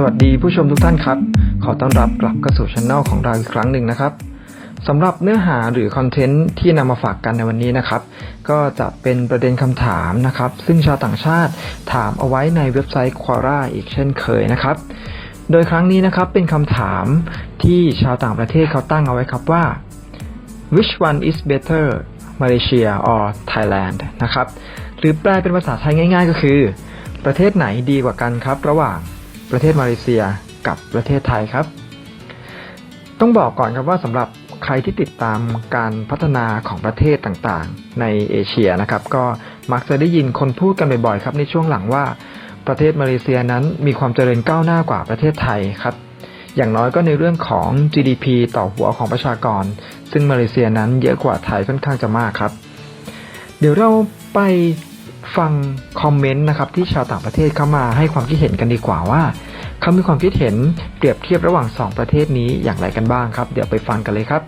สวัสดีผู้ชมทุกท่านครับ ขอต้อนรับกลับเข้าสู่ช anel ของเราอีกครั้งหนึ่งนะครับสำหรับเนื้อหาหรือคอนเทนต์ที่นำมาฝากกันในวันนี้นะครับ ก็จะเป็นประเด็นคำถามนะครับ ซึ่งชาวต่างชาติถามเอาไว้ในเว็บไซต์ Quora อีกเช่นเคยนะครับ โดยครั้งนี้นะครับเป็นคำถามที่ชาวต่างประเทศเขาตั้งเอาไว้ครับว่า which one is better Malaysia or Thailand นะครับ หรือแปลเป็นภาษาไทยง่าย ๆ ก็คือ ประเทศไหนดีกว่ากันครับ ระหว่าง ประเทศมาเลเซียกับประเทศไทยครับ ต้องบอกก่อนครับว่าสำหรับใครที่ติดตามการพัฒนาของประเทศต่างๆ ในเอเชียนะครับ ก็มักจะได้ยินคนพูดกันบ่อยๆครับ ในช่วงหลังว่าประเทศมาเลเซียนั้นมีความเจริญก้าวหน้ากว่าประเทศไทยครับ อย่างน้อยก็ในเรื่องของ GDP ต่อหัวของประชากร ซึ่งมาเลเซียนั้นเยอะกว่าไทยค่อนข้างจะมากครับ เดี๋ยวเราไป ฟังคอมเมนต์นะครับที่ชาวต่างประเทศเข้ามาให้ความคิดเห็นกันดีกว่าว่าเขามีความคิดเห็นเปรียบเทียบระหว่าง 2 ประเทศนี้อย่างไรกันบ้างครับ เดี๋ยวไปฟังกันเลยครับ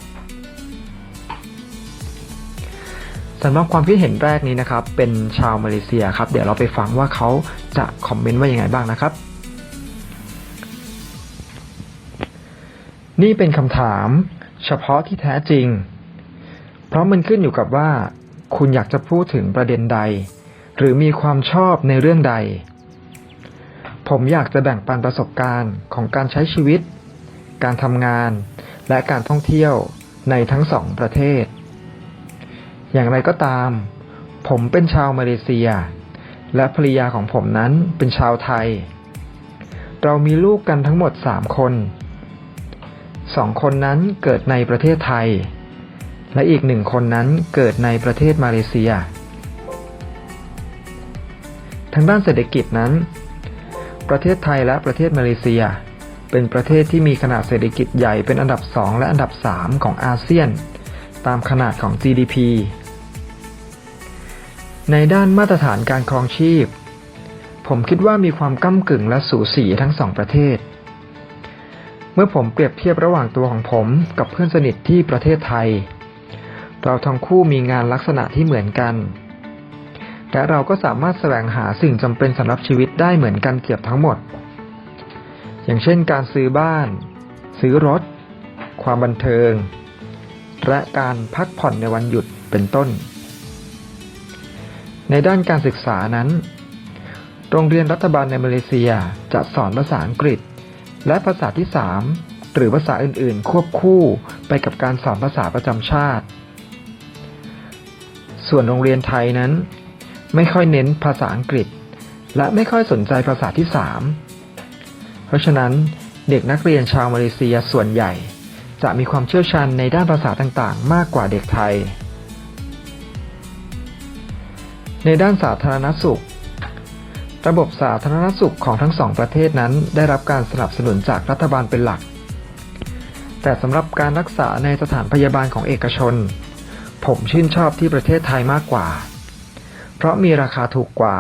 สำหรับความคิดเห็นแรกนี้นะครับ เป็นชาวมาเลเซียครับ เดี๋ยวเราไปฟังว่าเขาจะคอมเมนต์ว่ายังไงบ้างนะครับ นี่เป็นคำถาม เฉพาะที่แท้จริง เพราะมันขึ้นอยู่กับว่า คุณอยากจะพูดถึงประเด็นใด หรือมีความชอบในเรื่องใด ผมอยากจะแบ่งปันประสบการณ์ของการใช้ชีวิต การทำงาน และการท่องเที่ยวในทั้งสองประเทศ อย่างไรก็ตาม ผมเป็นชาวมาเลเซีย และภรรยาของผมนั้นเป็นชาวไทย เรามีลูกกันทั้งหมดสามคนสองคนนั้นเกิดในประเทศไทย และอีกหนึ่งคนนั้นเกิดในประเทศมาเลเซีย ทางด้านเศรษฐกิจนั้น ประเทศไทยและประเทศมาเลเซีย เป็นประเทศที่มีขนาดเศรษฐกิจใหญ่เป็นอันดับ 2 และอันดับ 3 ของอาเซียน ตามขนาดของ GDP ในด้านมาตรฐานการครองชีพ ผมคิดว่ามีความก้ากึ่งและสูสีทั้งสองประเทศ เมื่อผมเปรียบเทียบระหว่างตัวของผมกับเพื่อนสนิทที่ประเทศไทย เราทั้งคู่มีงานลักษณะที่เหมือนกัน และเราก็สามารถแสวงหาสิ่งจำเป็นสำหรับชีวิตได้เหมือนกันเกือบทั้งหมด อย่างเช่นการซื้อบ้าน ซื้อรถ ความบันเทิง และการพักผ่อนในวันหยุดเป็นต้น ในด้านการศึกษานั้น โรงเรียนรัฐบาลในมาเลเซียจะสอนภาษาอังกฤษ และภาษาที่ 3 หรือภาษาอื่นๆ ควบคู่ไปกับการสอนภาษาประจำชาติ ส่วนโรงเรียนไทยนั้น ไม่ค่อยเน้นภาษาอังกฤษ และไม่ค่อยสนใจภาษาที่ 3 เพราะฉะนั้นเด็กนักเรียนชาวมาเลเซียส่วนใหญ่ จะมีความเชี่ยวชาญในด้านภาษาต่างๆ มากกว่าเด็กไทย ในด้านสาธารณสุข ระบบสาธารณสุขของทั้งสองประเทศนั้นได้รับการสนับสนุนจากรัฐบาลเป็นหลัก แต่สำหรับการรักษาในสถานพยาบาลของเอกชน ผมชื่นชอบที่ประเทศไทยมากกว่า เพราะมีราคาถูกกว่า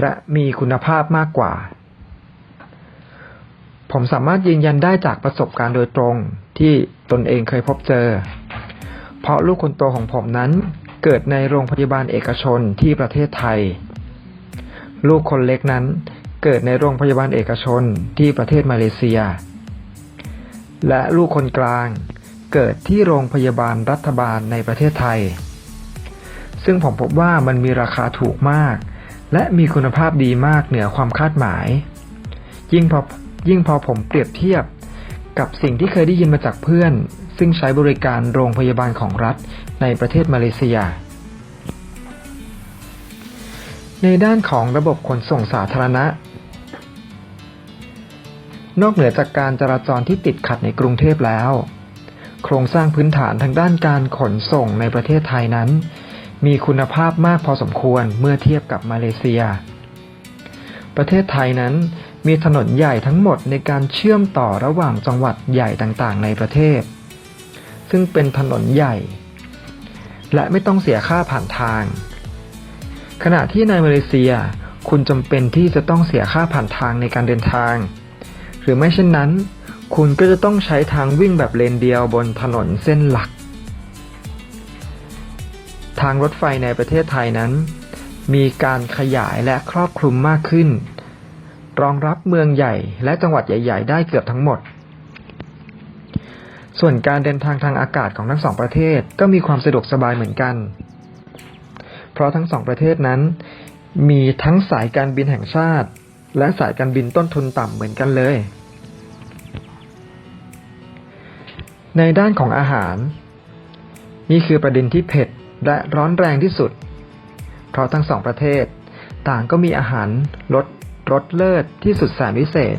และมีคุณภาพมากกว่า ผมสามารถยืนยันได้จากประสบการณ์โดยตรงที่ตนเองเคยพบเจอ เพราะลูกคนโตของผมนั้นเกิดในโรงพยาบาลเอกชนที่ประเทศไทย ลูกคนเล็กนั้นเกิดในโรงพยาบาลเอกชนที่ประเทศมาเลเซีย และลูกคนกลางเกิดที่โรงพยาบาลรัฐบาลในประเทศไทย ซึ่งผมพบว่ามันมีราคาถูกมาก และมีคุณภาพดีมากเหนือความคาดหมาย ยิ่งพอยิ่งพอผมเปรียบเทียบกับสิ่งที่เคยได้ยินมาจากเพื่อน ซึ่งใช้บริการโรงพยาบาลของรัฐในประเทศมาเลเซีย ในด้านของระบบขนส่งสาธารณะ นอกเหนือจากการจราจรที่ติดขัดในกรุงเทพแล้ว โครงสร้างพื้นฐานทางด้านการขนส่งในประเทศไทยนั้น มีคุณภาพมากพอสมควรเมื่อเทียบกับมาเลเซีย ประเทศไทยนั้นมีถนนใหญ่ทั้งหมดในการเชื่อมต่อระหว่างจังหวัดใหญ่ต่างๆ ในประเทศ ซึ่งเป็นถนนใหญ่ และไม่ต้องเสียค่าผ่านทาง ขณะที่ในมาเลเซีย คุณจำเป็นที่จะต้องเสียค่าผ่านทางในการเดินทาง หรือไม่เช่นนั้น คุณก็จะต้องใช้ทางวิ่งแบบเลนเดียวบนถนนเส้นหลัก ทางรถไฟในประเทศไทยนั้น มีการขยายและครอบคลุมมากขึ้น รองรับเมืองใหญ่และจังหวัดใหญ่ ๆ ได้เกือบทั้งหมด ส่วนการเดินทางทางอากาศของทั้งสองประเทศก็มีความสะดวกสบายเหมือนกัน เพราะทั้งสองประเทศนั้น มีทั้งสายการบินแห่งชาติ และสายการบินต้นทุนต่ำเหมือนกันเลย ในด้านของอาหาร นี่คือประเด็นที่เผ็ด และร้อนแรงที่สุด เพราะทั้งสองประเทศ ต่างก็มีอาหารรสรสเลิศที่สุดแสนวิเศษ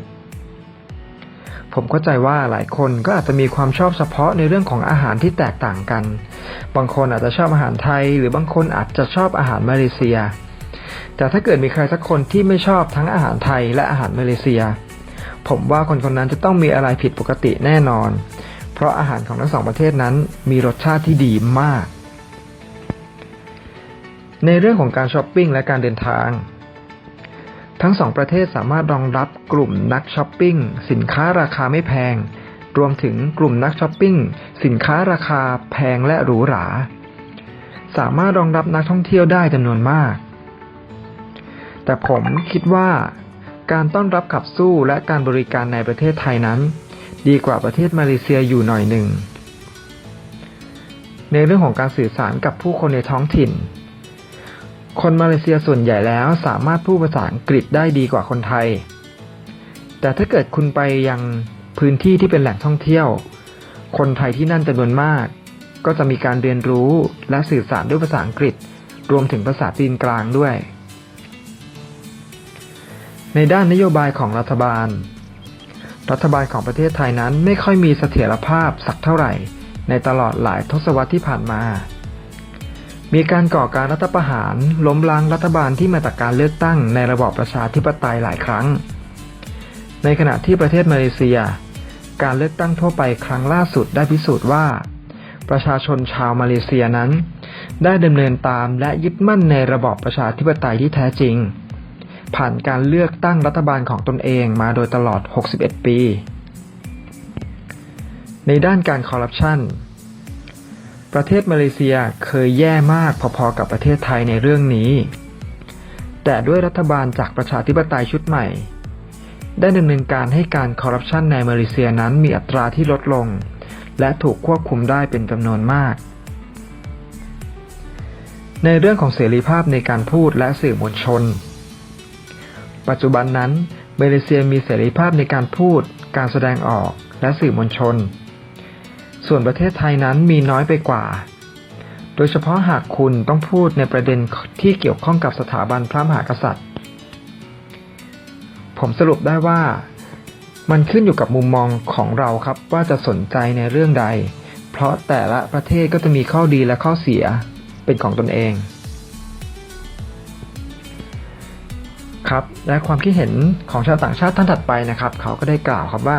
ผมเข้าใจว่าหลายคนก็อาจจะมีความชอบเฉพาะในเรื่องของอาหารที่แตกต่างกัน บางคนอาจจะชอบอาหารไทย หรือบางคนอาจจะชอบอาหารมาเลเซีย แต่ถ้าเกิดมีใครสักคนที่ไม่ชอบทั้งอาหารไทยและอาหารมาเลเซีย ผมว่าคนคนนั้นจะต้องมีอะไรผิดปกติแน่นอน เพราะอาหารของทั้งสองประเทศนั้นมีรสชาติที่ดีมาก ในเรื่องของการช้อปปิ้งและการเดินทาง ทั้งสองประเทศสามารถรองรับกลุ่มนักช้อปปิ้งสินค้าราคาไม่แพง รวมถึงกลุ่มนักช้อปปิ้งสินค้าราคาแพงและหรูหรา สามารถรองรับนักท่องเที่ยวได้จำนวนมาก แต่ผมคิดว่าการต้อนรับขับสู้และการบริการในประเทศไทยนั้น ดีกว่าประเทศมาเลเซียอยู่หน่อยหนึ่ง ในเรื่องของการสื่อสารกับผู้คนในท้องถิ่น คนมาเลเซียส่วนใหญ่แล้วสามารถพูดภาษาอังกฤษได้ดีกว่าคนไทย แต่ถ้าเกิดคุณไปยังพื้นที่ที่เป็นแหล่งท่องเที่ยว คนไทยที่นั่นจำนวนมาก ก็จะมีการเรียนรู้และสื่อสารด้วยภาษาอังกฤษ รวมถึงภาษาจีนกลางด้วย ในด้านนโยบายของรัฐบาล รัฐบาลของประเทศไทยนั้นไม่ค่อยมีเสถียรภาพสักเท่าไหร่ ในตลอดหลายทศวรรษที่ผ่านมา มีการก่อการรัฐประหาร ล้มล้างรัฐบาลที่มาจากการเลือกตั้งในระบอบประชาธิปไตยหลายครั้ง ในขณะที่ประเทศมาเลเซีย การเลือกตั้งทั่วไปครั้งล่าสุดได้พิสูจน์ว่า ประชาชนชาวมาเลเซียนั้น ได้ดำเนินตามและยึดมั่นในระบอบประชาธิปไตยที่แท้จริง ผ่านการเลือกตั้งรัฐบาลของตนเองมาโดยตลอด 61 ปี ในด้านการคอร์รัปชัน ประเทศมาเลเซียเคยแย่มากพอๆกับประเทศไทยในเรื่องนี้ แต่ด้วยรัฐบาลจากประชาธิปไตยชุดใหม่ ได้ดำเนินการให้การคอร์รัปชันในมาเลเซียนั้นมีอัตราที่ลดลง และถูกควบคุมได้เป็นจำนวนมาก ในเรื่องของเสรีภาพในการพูดและสื่อมวลชน ปัจจุบันนั้นมาเลเซียมีเสรีภาพในการพูด การแสดงออกและสื่อมวลชน ส่วนประเทศไทยนั้นมีน้อยไปกว่า โดยเฉพาะหากคุณต้องพูดในประเด็นที่เกี่ยวข้องกับสถาบันพระมหากษัตริย์ ผมสรุปได้ว่า มันขึ้นอยู่กับมุมมองของเราครับว่าจะสนใจในเรื่องใด เพราะแต่ละประเทศก็จะมีข้อดีและข้อเสียเป็นของตนเอง ครับ และความคิดเห็นของชาวต่างชาติท่านถัดไปนะครับ เขาก็ได้กล่าวครับว่า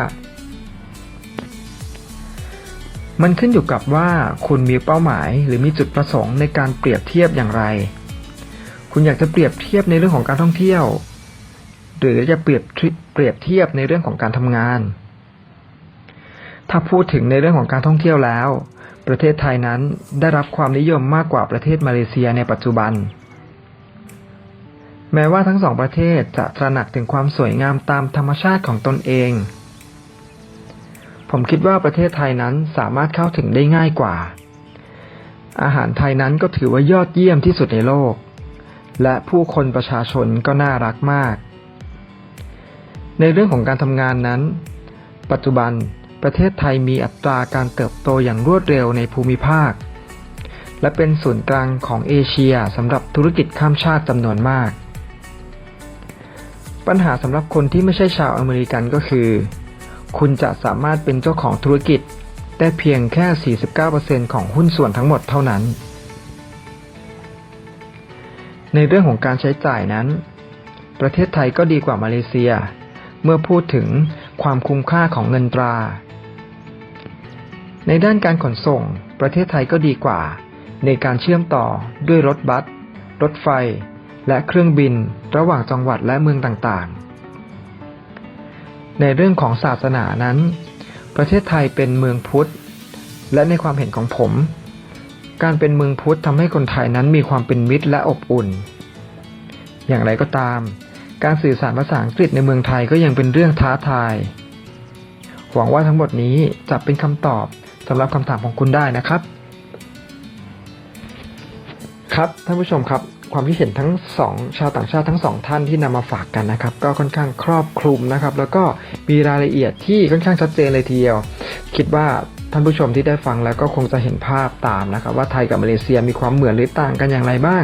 มันขึ้นอยู่กับว่าคุณมีเป้าหมายหรือมีจุดประสงค์ในการเปรียบเทียบอย่างไร คุณอยากจะเปรียบเทียบในเรื่องของการท่องเที่ยว หรือจะเปรียบเปรียบเทียบในเรื่องของการทำงาน ถ้าพูดถึงในเรื่องของการท่องเที่ยวแล้ว ประเทศไทยนั้นได้รับความนิยมมากกว่าประเทศมาเลเซียในปัจจุบัน แม้ว่าทั้งสองประเทศจะตระหนักถึงความสวยงามตามธรรมชาติของตนเอง ผมคิดว่าประเทศไทยนั้นสามารถเข้าถึงได้ง่ายกว่า อาหารไทยนั้นก็ถือว่ายอดเยี่ยมที่สุดในโลก และผู้คนประชาชนก็น่ารักมาก ในเรื่องของการทำงานนั้น ปัจจุบันประเทศไทยมีอัตราการเติบโตอย่างรวดเร็วในภูมิภาค และเป็นศูนย์กลางของเอเชียสำหรับธุรกิจข้ามชาติจำนวนมาก ปัญหาสำหรับคนที่ไม่ใช่ชาวอเมริกันก็คือ คุณจะสามารถเป็นเจ้าของธุรกิจ ได้เพียงแค่ 49%ของหุ้นส่วนทั้งหมดเท่านั้น ในเรื่องของการใช้จ่ายนั้น ประเทศไทยก็ดีกว่ามาเลเซีย เมื่อพูดถึงความคุ้มค่าของเงินตรา ในด้านการขนส่ง ประเทศไทยก็ดีกว่า ในการเชื่อมต่อด้วยรถบัส รถไฟ และเครื่องบินระหว่างจังหวัดและเมืองต่างๆ ในเรื่องของศาสนานั้น ประเทศไทยเป็นเมืองพุทธ และในความเห็นของผม การเป็นเมืองพุทธทำให้คนไทยนั้นมีความเป็นมิตรและอบอุ่น อย่างไรก็ตาม การสื่อสารภาษาอังกฤษในเมืองไทยก็ยังเป็นเรื่องท้าทาย หวังว่าทั้งหมดนี้จะเป็นคำตอบสำหรับคำถามของคุณได้นะครับ ครับท่านผู้ชมครับ ความคิดเห็นทั้งสองชาวต่างชาติทั้งสองท่านที่นำมาฝากกันนะครับ ก็ค่อนข้างครอบคลุมนะครับ แล้วก็มีรายละเอียดที่ค่อนข้างชัดเจนเลยทีเดียว คิดว่าท่านผู้ชมที่ได้ฟังแล้วก็คงจะเห็นภาพตามนะครับ ว่าไทยกับมาเลเซียมีความเหมือนหรือต่างกันอย่างไรบ้าง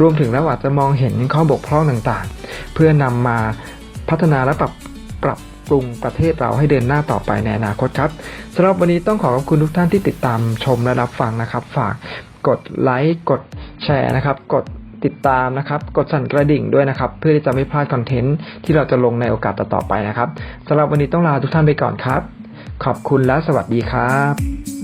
รวมถึงแล้วอาจจะมองเห็นข้อบกพร่องต่างๆ เพื่อนำมาพัฒนาและปรับปรับปรุงประเทศเราให้เดินหน้าต่อไปในอนาคตครับสำหรับวันนี้ต้องขอขอบคุณทุกท่านที่ติดตามชมและรับฟังนะครับ ฝากกดไลค์กดแชร์นะครับ กด ติดตามนะครับ กดสั่นกระดิ่งด้วยนะครับ เพื่อที่จะไม่พลาดคอนเทนต์ที่เราจะลงในโอกาสต่อๆไปนะครับสำหรับวันนี้ต้องลาทุกท่านไปก่อนครับ ขอบคุณและสวัสดีครับ